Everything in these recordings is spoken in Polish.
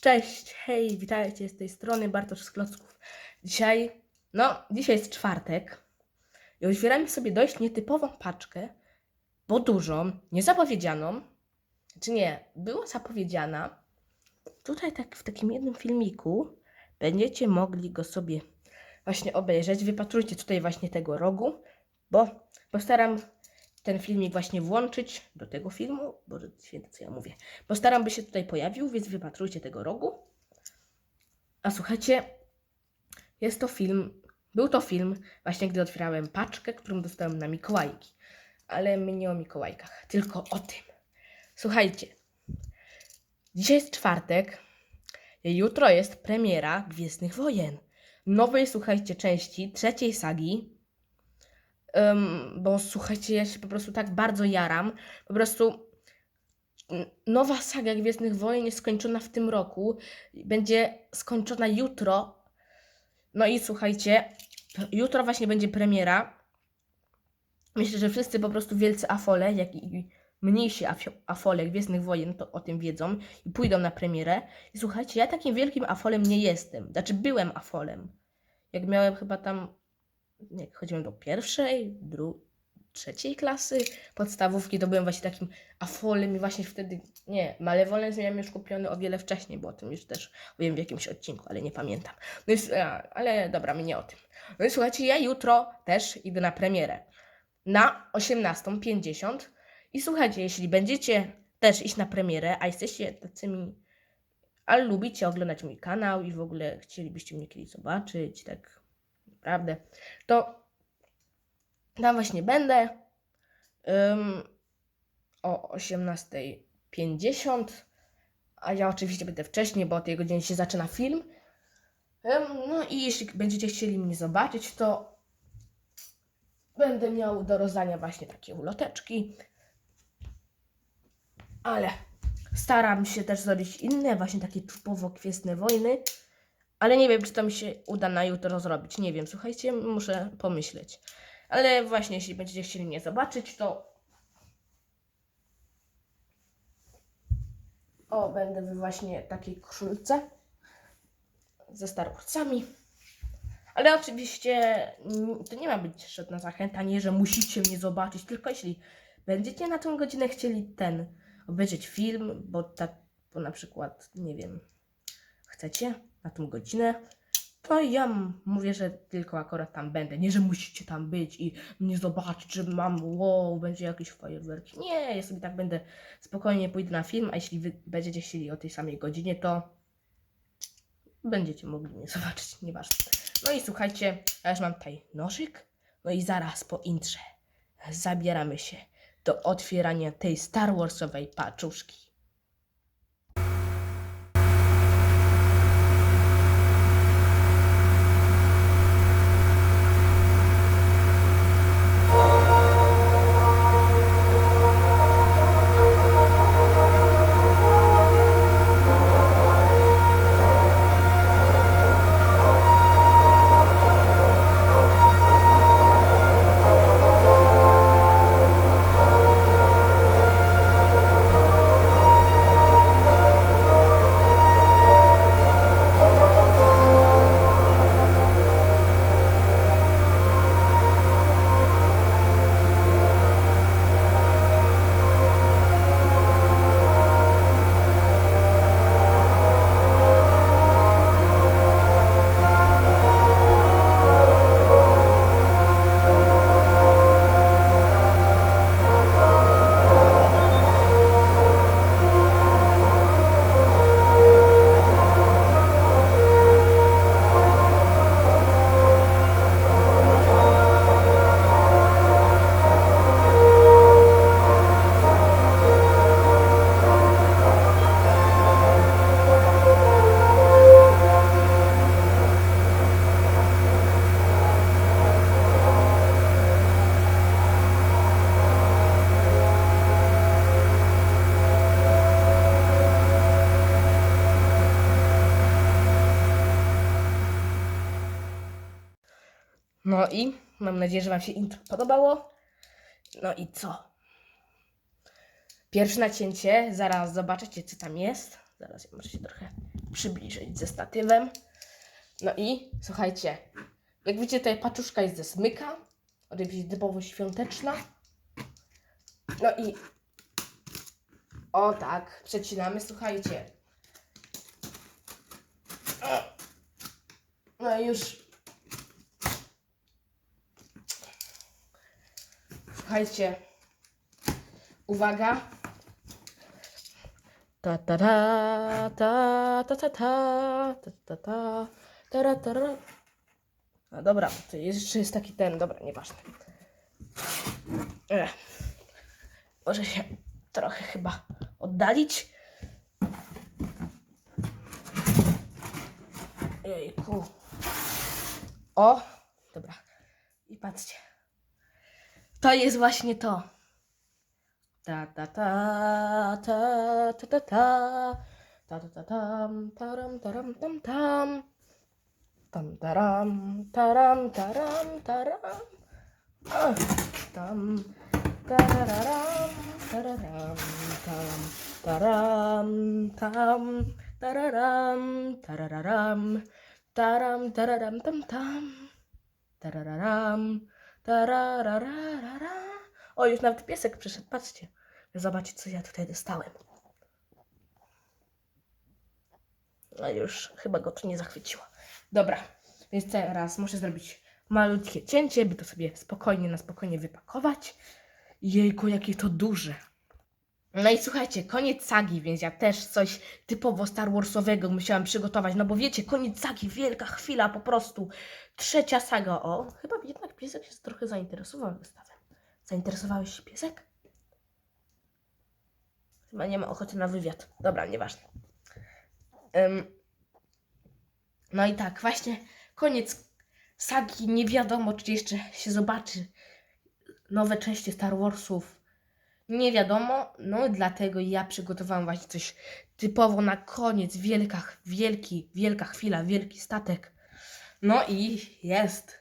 Cześć, hej, witajcie z tej strony Bartosz z Klocków. Dzisiaj, no, dzisiaj jest czwartek i otwieramy sobie dość nietypową paczkę, bo dużą, niezapowiedzianą. Czy nie, była zapowiedziana. Tutaj tak w takim jednym filmiku będziecie mogli go sobie właśnie obejrzeć. Wypatrujcie tutaj właśnie tego rogu, bo postaram ten filmik właśnie włączyć do tego filmu. Boże święty, co ja mówię. Postaram, by się tutaj pojawił, więc wypatrujcie tego rogu. A słuchajcie, jest to film, był to film właśnie, gdy otwierałem paczkę, którą dostałem na Mikołajki. Ale my nie o Mikołajkach, tylko o tym. Słuchajcie, dzisiaj jest czwartek, jutro jest premiera Gwiezdnych Wojen. Nowej, słuchajcie, części, trzeciej sagi. Ym, bo słuchajcie, ja się po prostu tak bardzo jaram. Po prostu nowa saga Gwiezdnych Wojen jest skończona w tym roku. Będzie skończona jutro. No i słuchajcie, jutro właśnie będzie premiera. Myślę, że wszyscy po prostu wielcy afole, jak i mniejsi afole Gwiezdnych Wojen to o tym wiedzą i pójdą na premierę. I słuchajcie, ja takim wielkim afolem nie jestem. Znaczy byłem afolem. Jak miałem chyba tam, jak chodziłem do pierwszej, dru- trzeciej klasy podstawówki, to byłem właśnie takim afolem i właśnie wtedy, nie, Malevolence miałem już kupiony o wiele wcześniej, bo o tym już też powiem w jakimś odcinku, ale nie pamiętam. No i, ale dobra, my nie o tym. No i słuchajcie, ja jutro też idę na premierę. Na 18.50 i słuchajcie, jeśli będziecie też iść na premierę, a jesteście tacymi, ale lubicie oglądać mój kanał i w ogóle chcielibyście mnie kiedyś zobaczyć, tak naprawdę, to tam właśnie będę ym, o 18.50, a ja oczywiście będę wcześniej, bo o tej godzinie się zaczyna film. Ym, no i jeśli będziecie chcieli mnie zobaczyć, to będę miał do rozdania właśnie takie uloteczki. Ale staram się też zrobić inne, właśnie takie typowo kwiestne wojny. Ale nie wiem, czy to mi się uda na jutro zrobić. Nie wiem, słuchajcie, muszę pomyśleć. Ale właśnie, jeśli będziecie chcieli mnie zobaczyć, to. O, będę w właśnie takiej koszulce ze Star. Ale oczywiście to nie ma być żadna zachęta, nie, że musicie mnie zobaczyć, tylko jeśli będziecie na tę godzinę chcieli ten obejrzeć film, bo tak, bo na przykład, nie wiem, chcecie na tą godzinę, to ja mówię, że tylko akurat tam będę. Nie, że musicie tam być i mnie zobaczyć, że mam, wow, będzie jakieś fajerwerki. Nie, ja sobie tak będę spokojnie pójdę na film, a jeśli wy będziecie chcieli o tej samej godzinie, to będziecie mogli mnie zobaczyć, nieważne. No i słuchajcie, ja już mam tutaj nożyk, no i zaraz po intrze zabieramy się do otwierania tej Star Warsowej paczuszki. No i mam nadzieję, że Wam się intro podobało. No i co? Pierwsze nacięcie, zaraz zobaczycie, co tam jest. Zaraz ja muszę się trochę przybliżyć ze statywem. No i słuchajcie, jak widzicie, tutaj paczuszka jest ze smyka, oczywiście typowo świąteczna. No i o tak, przecinamy, słuchajcie. No i już. Słuchajcie. Uwaga. Ta ta ta ta ta ta ta ta ta ta ta ta ta No dobra, to jeszcze jest taki ten, dobra, nieważne. Ech. Może się trochę chyba oddalić. Jejku. O, dobra. I patrzcie. To jest właśnie to. Ta ta ta ta ta ta ta ta ta ta tam taram taram tam tam tam taram taram taram taram tam tararam tararam tam taram tam tararam tararam taram tararam tam tam Tarararam, tarararara. O, już nawet piesek przyszedł, patrzcie. Zobaczcie, co ja tutaj dostałem. A już chyba go to nie zachwyciło. Dobra, więc teraz muszę zrobić malutkie cięcie, by to sobie spokojnie, na spokojnie wypakować. Jejku, jakie to duże. No i słuchajcie, koniec sagi, więc ja też coś typowo Star Warsowego musiałam przygotować, no bo wiecie, koniec sagi, wielka chwila, po prostu trzecia saga. O, chyba jednak piesek się trochę zainteresował wystawą. Zainteresowałeś się piesek? Chyba nie ma ochoty na wywiad. Dobra, nieważne. Ym, no i tak, właśnie koniec sagi, nie wiadomo, czy jeszcze się zobaczy nowe części Star Warsów. Nie wiadomo, no dlatego ja przygotowałam właśnie coś typowo na koniec. Wielka, wielki, wielka chwila, wielki statek. No i jest.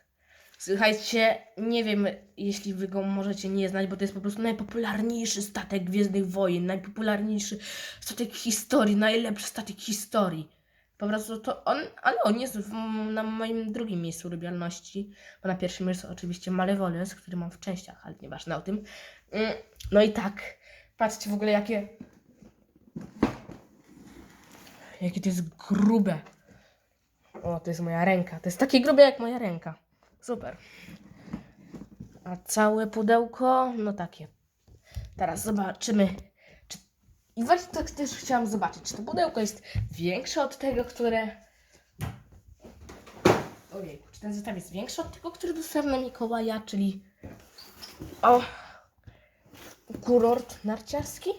Słuchajcie, nie wiem, jeśli wy go możecie nie znać, bo to jest po prostu najpopularniejszy statek Gwiezdnych Wojen, najpopularniejszy statek historii, najlepszy statek historii. Po prostu to on, ale on jest w, na moim drugim miejscu lubialności, bo na pierwszym jest oczywiście Malevolence, który mam w częściach, ale nieważne o tym. Mm, No i tak, patrzcie w ogóle jakie, jakie to jest grube. O, to jest moja ręka. To jest takie grube jak moja ręka. Super. A całe pudełko, no takie. Teraz zobaczymy. Czy... I właśnie tak też chciałam zobaczyć, czy to pudełko jest większe od tego, które. Ojejku, czy ten zestaw jest większy od tego, który dostałem na Mikołaja, czyli. O! Kurort narciarski?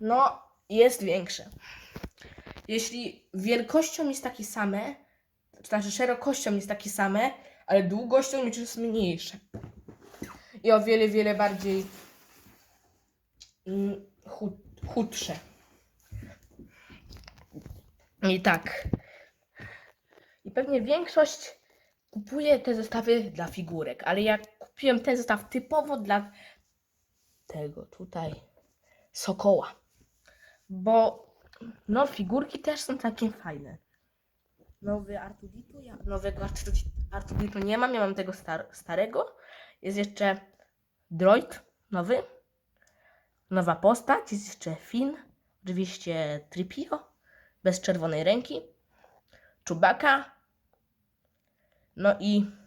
No, jest większe. Jeśli wielkością jest takie same, to znaczy szerokością jest takie same, ale długością już jest mniejsze. I o wiele, wiele bardziej mm, chud, chudsze. I tak. I pewnie większość kupuje te zestawy dla figurek, ale ja kupiłem ten zestaw typowo dla tego tutaj sokoła. Bo no, figurki też są takie fajne. Nowy Artuditu, ja nowego Artuditu, nie mam, ja mam tego star starego. Jest jeszcze Droid, nowy. Nowa postać, jest jeszcze Finn, oczywiście Tripio, bez czerwonej ręki. Chewbacca. No i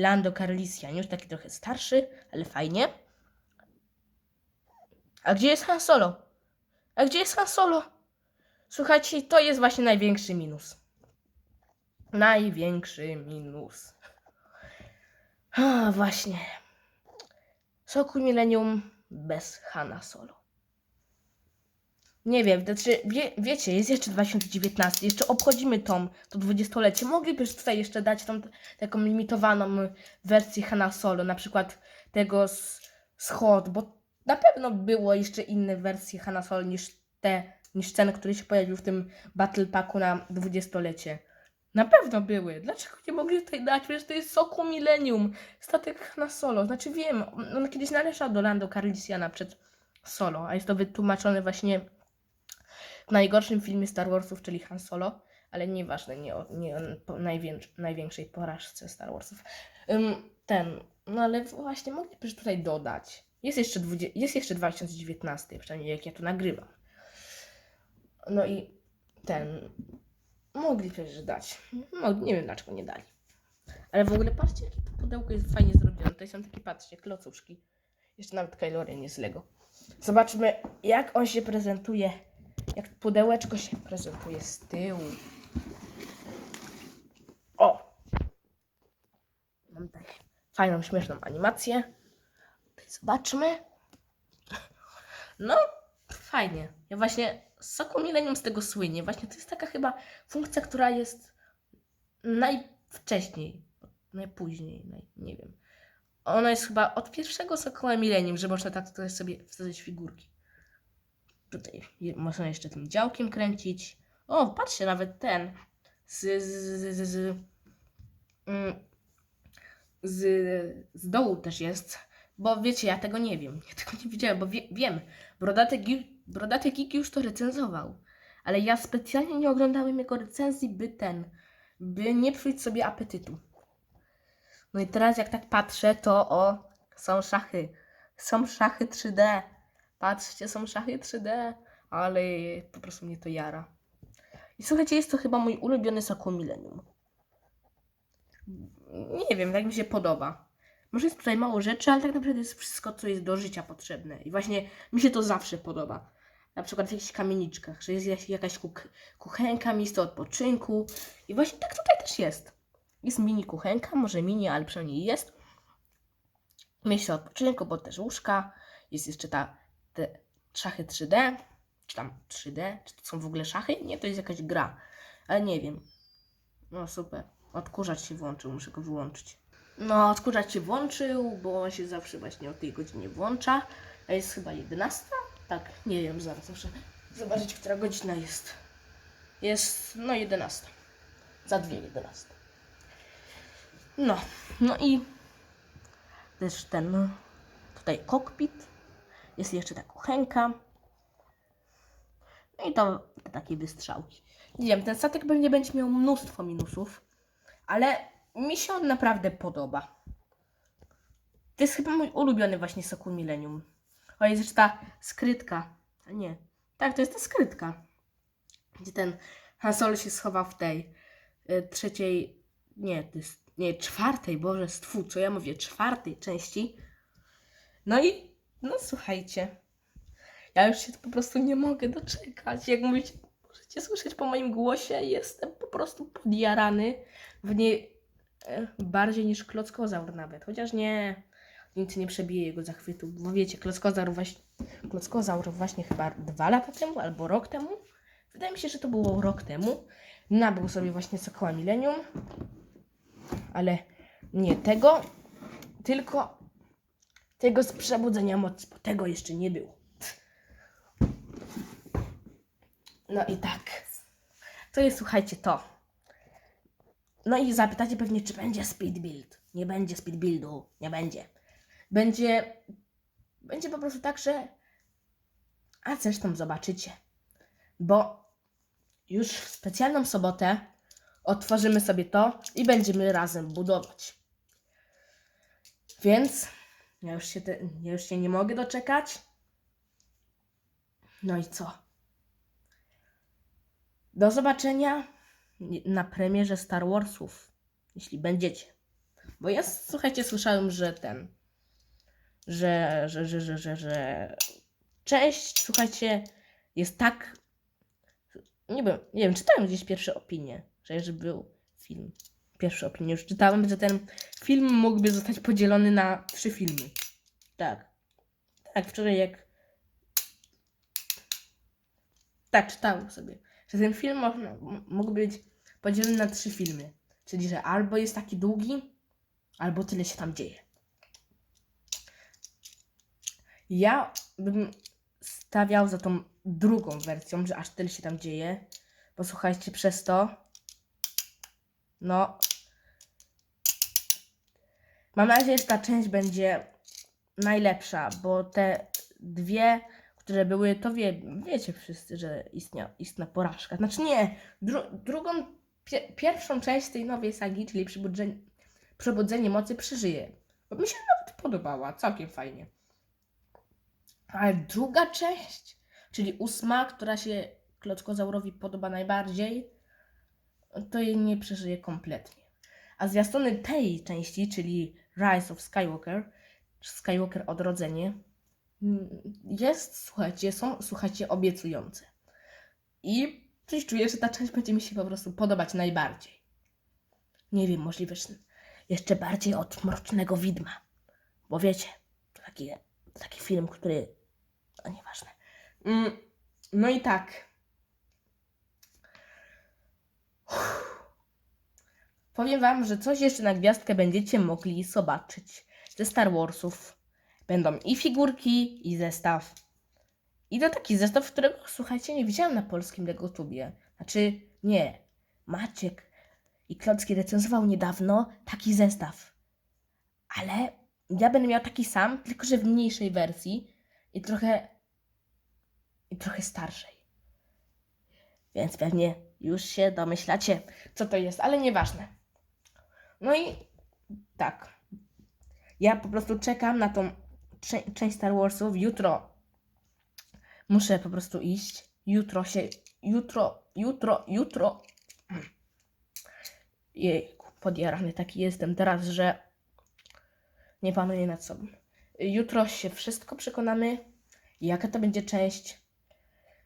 Lando Carlisian, już taki trochę starszy, ale fajnie. A gdzie jest Han Solo? A gdzie jest Han Solo? Słuchajcie, to jest właśnie największy minus. Największy minus. A, właśnie. Soku Millennium bez Hana Solo. Nie wiem, znaczy, wie, wiecie, jest jeszcze 2019, jeszcze obchodzimy tą, to dwudziestolecie. Mogliby tutaj jeszcze dać tą taką limitowaną wersję Hana Solo, na przykład tego z, z Hot, bo na pewno było jeszcze inne wersje Hana Solo niż te, niż ten, który się pojawił w tym Battle Packu na dwudziestolecie. Na pewno były. Dlaczego nie mogli tutaj dać? Przecież to jest Soku Millennium. Statek na solo. Znaczy wiem, on kiedyś należał do Lando Calrissiana przed solo, a jest to wytłumaczone właśnie najgorszym filmie Star Warsów, czyli Han Solo, ale nieważne, nie o, nie o największej porażce Star Warsów. Ym, ten, no ale właśnie mogli przecież tutaj dodać. Jest jeszcze, 20, jest jeszcze 2019, przynajmniej jak ja to nagrywam. No i ten, mogli przecież dać. No, nie wiem dlaczego nie dali. Ale w ogóle patrzcie, jakie to pudełko jest fajnie zrobione. Tutaj są takie, patrzcie, klocuszki. Jeszcze nawet Kylo Ren jest Lego. Zobaczmy, jak on się prezentuje. Jak pudełeczko się prezentuje z tyłu. O! Mam tutaj fajną, śmieszną animację. Zobaczmy. No, fajnie. Ja właśnie Soku Millennium z tego słynie. Właśnie to jest taka chyba funkcja, która jest najwcześniej, najpóźniej, naj, nie wiem. Ona jest chyba od pierwszego Sokoła Millennium, że można tak sobie wsadzić figurki. Tutaj można jeszcze tym działkiem kręcić. O, patrzcie, nawet ten z, z, z, z, z, mm, z, z dołu też jest. Bo wiecie, ja tego nie wiem. Ja tego nie widziałem, bo wie, wiem. Brodaty, Gi- Brodaty Geek już to recenzował. Ale ja specjalnie nie oglądałem jego recenzji, by ten, by nie psuć sobie apetytu. No i teraz jak tak patrzę, to o, są szachy. Są szachy 3D. Patrzcie, są szachy 3D. Ale po prostu mnie to jara. I słuchajcie, jest to chyba mój ulubiony Soku Millennium. Nie wiem, tak mi się podoba. Może jest tutaj mało rzeczy, ale tak naprawdę jest wszystko, co jest do życia potrzebne. I właśnie mi się to zawsze podoba. Na przykład w jakichś kamieniczkach, że jest jak- jakaś kuchenka, miejsce odpoczynku. I właśnie tak tutaj też jest. Jest mini kuchenka, może mini, ale przynajmniej jest. Miejsce odpoczynku, bo też łóżka. Jest jeszcze ta, te szachy 3D. Czy tam 3D? Czy to są w ogóle szachy? Nie, to jest jakaś gra. Ale nie wiem. No super. Odkurzacz się włączył, muszę go wyłączyć. No, odkurzacz się włączył, bo on się zawsze właśnie o tej godzinie włącza. A jest chyba 11? Tak, nie wiem, zaraz muszę zobaczyć, która godzina jest. Jest, no 11. Za dwie 11. No, no i też ten, tutaj kokpit. Jest jeszcze ta kuchenka. No i to te takie wystrzałki. Nie wiem, ten statek pewnie będzie miał mnóstwo minusów, ale mi się on naprawdę podoba. To jest chyba mój ulubiony właśnie Sokół Millennium. O, jest jeszcze ta skrytka. A nie. Tak, to jest ta skrytka. Gdzie ten Han Solo się schował w tej y, trzeciej, nie, to jest, nie, czwartej, Boże, stwu, co ja mówię, czwartej części. No i, no słuchajcie, ja już się po prostu nie mogę doczekać. Jak mówicie, możecie słyszeć po moim głosie, jestem po prostu podjarany w nie e, bardziej niż klockozaur nawet. Chociaż nie, nic nie przebije jego zachwytu. Bo wiecie, klockozaur właśnie, klockozaur właśnie chyba dwa lata temu albo rok temu. Wydaje mi się, że to było rok temu. Nabył sobie właśnie Sokoła Millennium. Ale nie tego, tylko tego z przebudzenia mocy, bo tego jeszcze nie było. No i tak. To jest, słuchajcie, to. No i zapytacie pewnie, czy będzie speed build. Nie będzie speed buildu. Nie będzie. Będzie. Będzie po prostu tak, że. A zresztą zobaczycie. Bo już w specjalną sobotę otworzymy sobie to i będziemy razem budować. Więc ja już się, te, ja już się nie mogę doczekać. No i co? Do zobaczenia na premierze Star Warsów, jeśli będziecie. Bo ja, słuchajcie, słyszałem, że ten, że, że, że, że, że, że cześć, słuchajcie, jest tak, nie wiem, nie wiem, czytałem gdzieś pierwsze opinie, że już był film, pierwsze opinie, już czytałem, że ten film mógłby zostać podzielony na trzy filmy. Tak. Tak, wczoraj jak tak, czytałem sobie, że ten film można, mógł być podzielony na trzy filmy. Czyli, że albo jest taki długi, albo tyle się tam dzieje. Ja bym stawiał za tą drugą wersją, że aż tyle się tam dzieje. Bo słuchajcie, przez to No. Mam nadzieję, że ta część będzie najlepsza, bo te dwie, które były, to wie, wiecie wszyscy, że istnia, istna porażka. Znaczy nie, dru, drugą, pie, pierwszą część tej nowej sagi, czyli Przebudzenie, Przebudzenie Mocy, przeżyję. Bo mi się nawet podobała, całkiem fajnie. Ale druga część, czyli ósma, która się Klockozaurowi podoba najbardziej, to jej nie przeżyje kompletnie. A zwiastuny tej części, czyli Rise of Skywalker, Skywalker Odrodzenie, mm, jest, słuchajcie, są, słuchajcie, obiecujące. I coś czuję, że ta część będzie mi się po prostu podobać najbardziej. Nie wiem, możliwe, że jeszcze bardziej od Mrocznego Widma. Bo wiecie, to taki, taki film, który... A nieważne. Mm, no i tak. Powiem wam, że coś jeszcze na gwiazdkę będziecie mogli zobaczyć ze Star Warsów. Będą i figurki, i zestaw. I to taki zestaw, którego, słuchajcie, nie widziałam na polskim LegoTubie. Znaczy, nie. Maciek i Klocki recenzował niedawno taki zestaw. Ale ja będę miał taki sam, tylko że w mniejszej wersji i trochę i trochę starszej. Więc pewnie już się domyślacie, co to jest, ale nieważne. No i tak. Ja po prostu czekam na tą część Star Warsów. Jutro muszę po prostu iść. Jutro się. Jutro, jutro, jutro. Jejku, podjarany taki jestem teraz, że nie panuję nad sobą. Jutro się wszystko przekonamy, jaka to będzie część.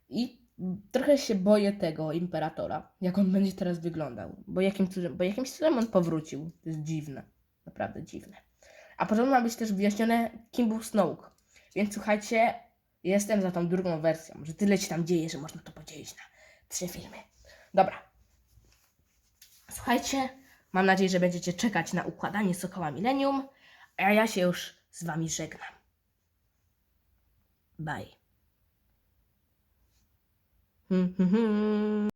I trochę się boję tego imperatora, jak on będzie teraz wyglądał. Bo, jakim cudem, bo jakimś cudem on powrócił. To jest dziwne. Naprawdę dziwne. A potem ma być też wyjaśnione, kim był Snoke. Więc słuchajcie, jestem za tą drugą wersją, że tyle się tam dzieje, że można to podzielić na trzy filmy. Dobra. Słuchajcie, mam nadzieję, że będziecie czekać na układanie Sokoła Millennium, a ja się już z wami żegnam. Bye. Hmm, hmm, hmm.